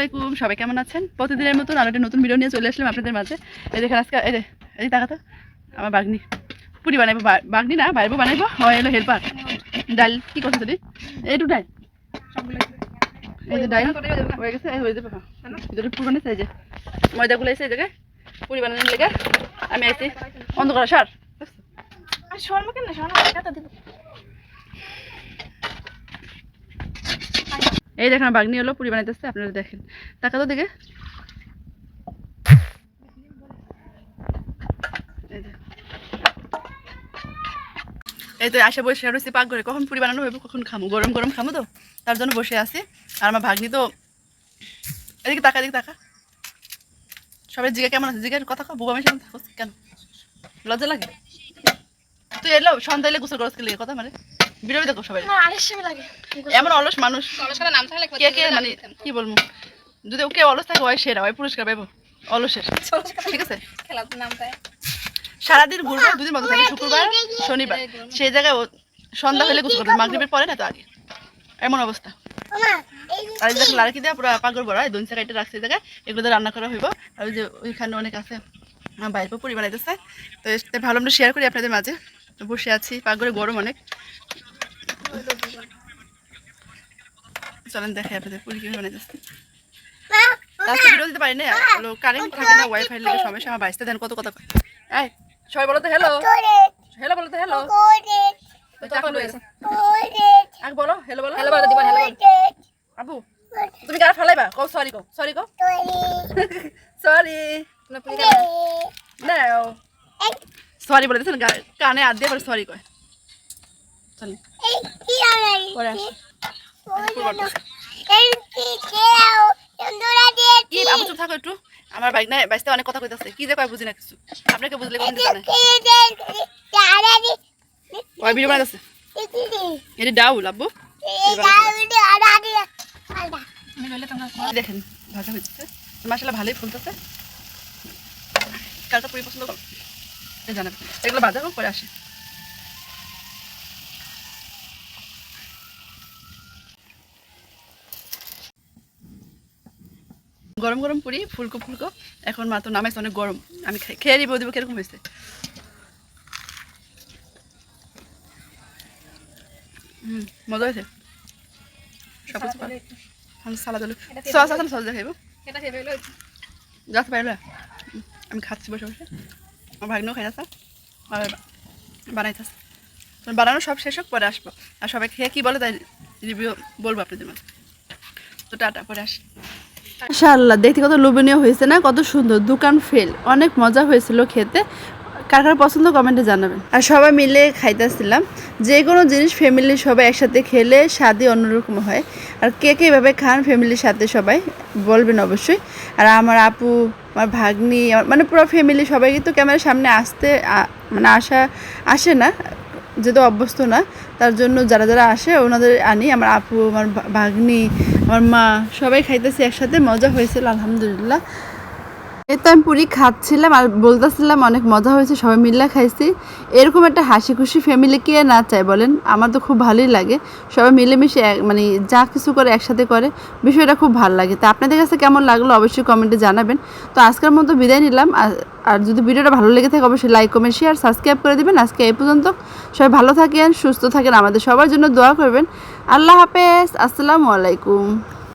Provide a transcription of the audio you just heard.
আলাইকুম, সবাই কেমন আছেন? প্রতিদিনের মতন আর একটা নতুন ভিডিও নিয়ে চলে আসলাম আপনাদের মাঝে। এই দেখেন আজকে, এই এই তাকাতো, আমার বাগনি। পুরি বানাইবো বাগনি না বাইরবো বানাইবো। ও এলো হেল্পার। ডাল, কি করছ তুমি? এইটু ডাল। এই যে হয়ে গেছে হয়ে যাবে বাবা ভিতরে পুরো নিচ্ছে এই যে। ময়দাগুলো এসে এই পুরি বানানোর লেগে। আমি আইছি, অন্ধকার, সার। শর্ম কেন টাকা দিব। এই দেখেন বাগনি হলো, পুরি বানাইতেছে, আপনারা দেখেন। টাকা তো দেখে। এই তো আসে বসে রয়েছে পাক করে কখন পুরি বানানো হইব, কখন খামো? গরম গরম খামো তো, তার জন্য বসে আছি। আর আমার ভাগ্নি তো এদিকে তাকা এদিকে তাকা। সবাই জিগা কেমন আছে? জিগার কথা বুবা মেশান থাকো। কেন? লজ্জা লাগে? তুই এলো, সন্ধ্যা এলে গোসল করস কে কথা মানে। বিরোধী দেখো সবাই। এমন অলস মানুষ। কে কে মানে কি বলব? যদি ওকে অলস থাকে ওই সেরা ওই পুরস্কার পাইবো। অলসের। ঠিক আছে? সারাদিন ঘুরবে দুদিন মতো থাকে শুক্রবার শনিবার। সেই জায়গায় সন্ধ্যা হলে গোসল করবে মাগরিবের পরে না তো আগে? এমন অবস্থা। আর দেখো লাড়কি দেওয়া পুরো পাগল বড় হয় দুই সাইডে রাখছে জায়গায়। এগুলো রান্না করা হইব। আর ওই যে ওইখানে অনেক আছে। বাইরে পুরি বানাইতেছে। তো ভালো আমরা শেয়ার করি আপনাদের মাঝে। বসে আছি পাগরে গরম অনেক। চলেন দেখাই আপনাদের পুরি কীভাবে বানাইতেছে তারপর ভিডিও দিতে পারি না কারেন্ট থাকে না ওয়াইফাই লেগে সমস্যা আমার বাইসতে দেন কত কথা এই সবাই বলো তো হ্যালো হ্যালো বলো তো হ্যালো আগে বলো হ্যালো বলো। হ্যালো বলো দিবা হ্যালো আবু তুমি কার ফালাইবা? কও সরি কও সরি কও। সরি নাও সরি বলে দিছেন কানে হাত দিয়ে সরি কয়। চল। পরে আবু চুপ থাকো একটু। আমার বাইক নাই বাইসতে অনেক কথা কইতাছে। কি যে কয় বুঝি না কিছু। আপনাকে বুঝলে কোন দিতে না ওই ভিডিও বানাইতেছে? এটা ডাউল আব্বু। দেখেন ভাজা হচ্ছে মশলা ভালোই ফুলতেছে। কালটা পুরি পছন্দ করো। এই জানাবে। এগুলো ভাজা হোক পরে আসে। গরম গরম পুরি ফুলকো ফুলকো। এখন মা তো নামাইছে অনেক গরম। আমি খাই- খেয়ে দিব দিব কীরকম হয়েছে? হুম মজা হয়েছে? সব কিছু। আমি সালাদ সস সস দেখাইব যাতে খাচ্ছি বসে বসে। আমার ভাগ্নেও খাইতেছে আর বানাইতেছে তো বানানো সব শেষ হোক পরে আসব। আর সবাই খেয়ে কী বলে তাই রিভিউ বলব আপনাদের মাঝে। তো টাটা পরে আসি। মাশাআল্লাহ দেখতে কত লোভনীয় হয়েছে না? কত সুন্দর, দোকান ফেল অনেক মজা হয়েছিল খেতে। কার কার পছন্দ কমেন্টে জানাবেন। আর সবাই মিলে খাইতেছিলাম। যে কোনো জিনিস ফ্যামিলির সবাই একসাথে খেলে স্বাদই অন্যরকম হয়। আর কে কে এভাবে খান ফ্যামিলির সাথে সবাই, বলবেন অবশ্যই। আর আমার আপু, আমার ভাগ্নি মানে পুরো ফ্যামিলি সবাই কিন্তু ক্যামেরার সামনে আসতে মানে আসা আসে না। যেহেতু অভ্যস্ত না, তার জন্য যারা যারা আসে ওনাদের আনি, আমার আপু, আমার ভাগ্নি, আমার মা, সবাই খাইতেছি একসাথে, মজা হয়েছিল, আলহামদুলিল্লাহ। এই তো আমি পুরি খাচ্ছিলাম আর বলতেছিলাম অনেক মজা হয়েছে, সবাই মিলে খাইছি। এরকম একটা হাসি খুশি ফ্যামিলি কে না চায় বলেন, আমার তো খুব ভালোই লাগে। সবাই মিলেমিশে মানে যা কিছু করে একসাথে করে, বিষয়টা খুব ভালো লাগে। তো আপনাদের কাছে কেমন লাগল অবশ্যই কমেন্টে জানাবেন। তো আজকের মতো বিদায় নিলাম। আর যদি ভিডিওটা ভালো লেগে থাকে অবশ্যই লাইক কমেন্ট শেয়ার সাবস্ক্রাইব করে দিবেন। আজকে এই পর্যন্ত সবাই ভালো থাকেন, সুস্থ থাকেন। আমাদের সবার জন্য দোয়া করবেন। আল্লাহ হাফেজ। আসসালামু আলাইকুম।